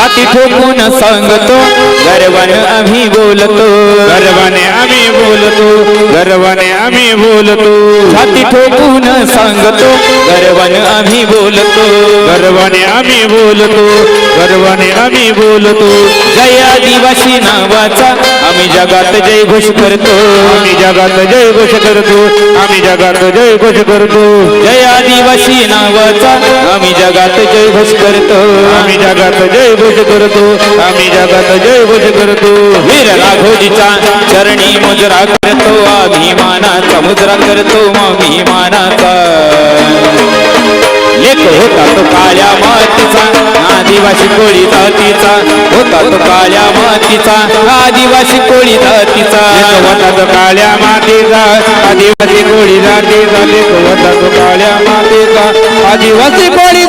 छाती ठोकून सांगतो गर्वान आम्ही बोलतो. गर्वाने आम्ही बोलतो गर्वाने आम्ही बोलतो. छाती ठोकून सांगतो गर्वान आम्ही बोलतो. गर्वाने आम्ही बोलतो गर्वाने आम्ही बोलतो. जय आदिवासी नावाचा आम्ही जगात जय घोष करतो. आम्ही जगात जय घोष करतो आम्ही जगात जय घोष करतो. जय आदिवासी नावाचा जगात जय घोष करतो. आम्ही जगात जय घोष करतो. आम्ही जगात जय घोष करतो. वीर राघोजीचा चरणी मुजरा करतो. अभिमानाचा मुजरा करतो. अभिमानाचा. लेख होता तो काळ्या मातीचा आदिवासी कोळी जातीचा. होता तो काळ्या मातीचा आदिवासी कोळी जातीचा. होता तो काळ्या मातीचा आदिवासी कोळी जातीचा. लेख होता तो काळ्या मातीचा आदिवासी कोळी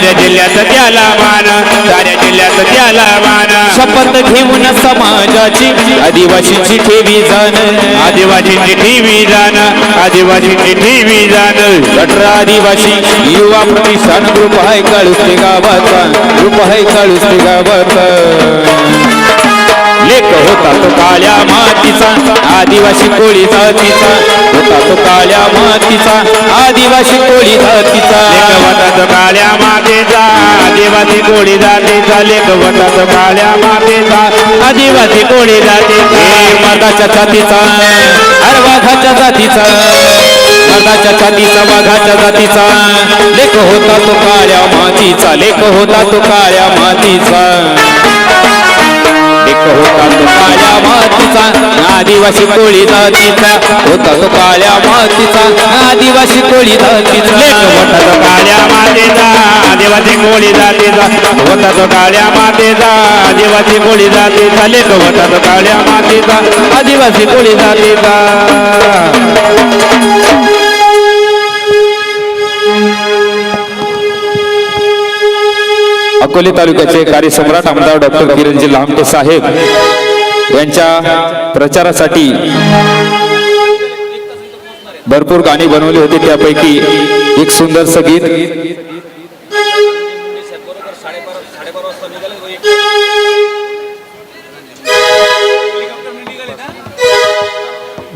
साऱ्या जिल्ह्यात त्याला मान साऱ्या जिल्ह्यात त्याला मान. शपथ घेऊन समाजाची आदिवासीची ठेवी जाण. आदिवासींची टीव्ही जाण आदिवासींची टीव्ही जाण. कटरा आदिवासी युवा प्रतिष्ठान ग्रुप आहे काळुसते गावाचा ग्रुप आहे काळुसते गावाचा. लेख होता तो काळ्या मातीचा आदिवासी कोळी जातीचा. होता तो काळ्या मातीचा आदिवासी कोळी जातीचा. लेख होता तो काळ्या मातेचा आदिवासी कोळी जातीचा. लेख होता तो काळ्या मातेचा आदिवासी कोळी जातीचा. हे मर्दाच्या छातीचा अरे वाघाच्या जातीचा. मर्दाच्या छातीचा वाघाच्या जातीचा. लेख होता तो काळ्या मातीचा लेख होता तो काळ्या मातीचा. काळ्या मातीचा आदिवासी कोळी जातीचा होता तो काळ्या मातीचा आदिवासी कोळी जातीचा. होता तो काळ्या मातीचा आदिवासी कोळी जातीचा होता तो काळ्या मातेचा आदिवासी कोळी जातीचा. लेख होता तो काळ्या मातेचा आदिवासी कोळी जातीचा. अकोले तालुक्याचे कार्यसम्राट आमदार डॉक्टर किरणजी लांबटे साहेब यांच्या प्रचारासाठी भरपूर गाणी बनवली होती. त्यापैकी एक सुंदरसं गीत.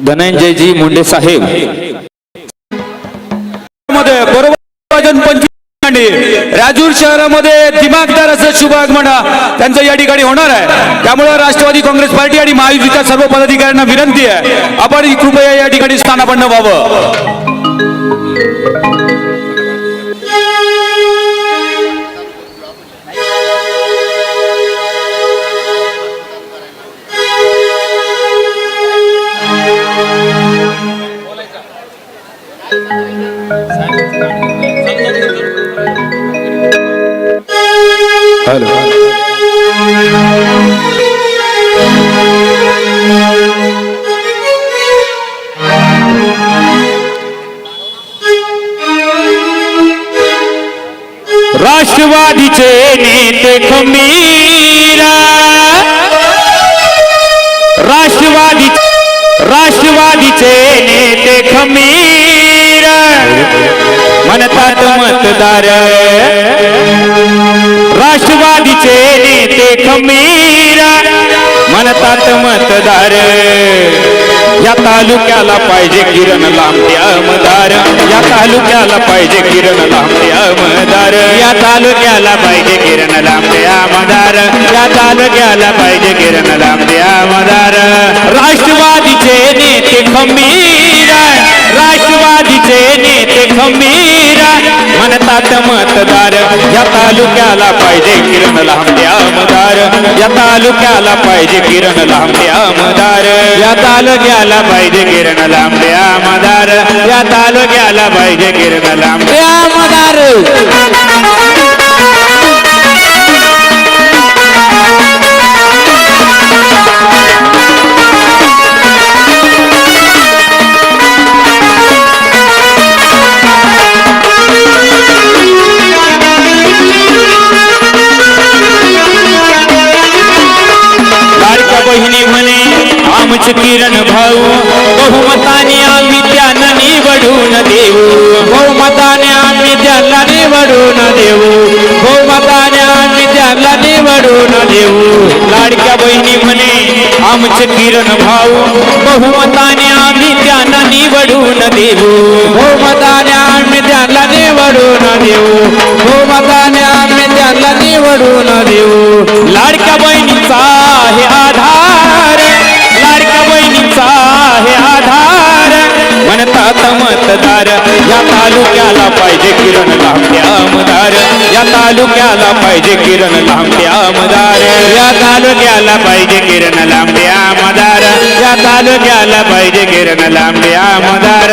धनंजयजी मुंडे साहेब. ठिकाणी राजूर शहरामध्ये दिमागदार असं शुभागमन त्यांचं या ठिकाणी होणार आहे. त्यामुळे राष्ट्रवादी काँग्रेस पार्टी आणि महायुतीच्या सर्व पदाधिकाऱ्यांना विनंती आहे. आपण कृपया या ठिकाणी स्थानापन्न व्हावं. राष्ट्रवादीचे नेते खंबीरा राष्ट्रवादी राष्ट्रवादीचे नेते खंबीर म्हणतात मतदार. राष्ट्रवादीचे नेते खंबीर म्हणतात मतदार. या तालुक्याला पाहिजे किरण लांबे आमदार या तालुक्याला पाहिजे किरण लांबे आमदार या तालुक्याला पाहिजे किरण लांबे आमदार या तालुक्याला पाहिजे किरण लांबे आमदार राष्ट्रवादीचे नेते खंबीर. आधीचे नेते खंबीर म्हणतात मतदार या तालुक्याला पाहिजे किरण लांबे आमदार. या तालुक्याला पाहिजे किरण लांबे आमदार. या तालुक्याला पाहिजे किरण लांबे आमदार. या तालुक्याला पाहिजे किरण लांबे आमदार. बहुमताने आम्ही त्यांना निवडून देऊ. बहुमताने आम्ही त्यांना निवडून देऊ. बहुमताने आम्ही त्यांना निवडून देऊ. लाडक्या बहिणी म्हणे आमचे किरण भाऊ बहुमताने आम्ही त्यांना निवडून देऊ. बहुमताने आम्ही त्यांना निवडून देऊ. बहुमताने आम्ही त्यांना निवडून देऊ. लाडक्या बहिणीचा हे आधार. तालुक्याला पाहिजे किरण लांबे आमदार या तालुक्याला पाहिजे किरण लांबे आमदार या तालुक्याला पाहिजे किरण लांबे आमदार या तालुक्याला पाहिजे किरण लांबे आमदार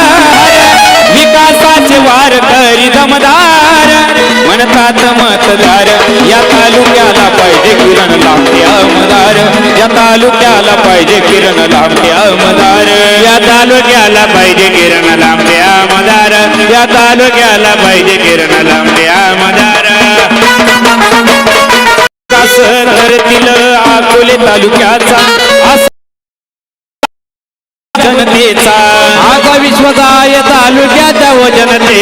दमदार म्हणतात मतदार या तालुक्याला पाहिजे किरण लांबे आमदार. या तालुक्याला पाहिजे किरण लांबे आमदार. या तालुक्याला पाहिजे किरण लांबे आमदार. या तालुक्याला पाहिजे किरण लांबे आमदार. धरतील करतील अकोले तालुक्याचा जनतेचा. आगा विश्वदाय तालुक्याच्या व जनतेचा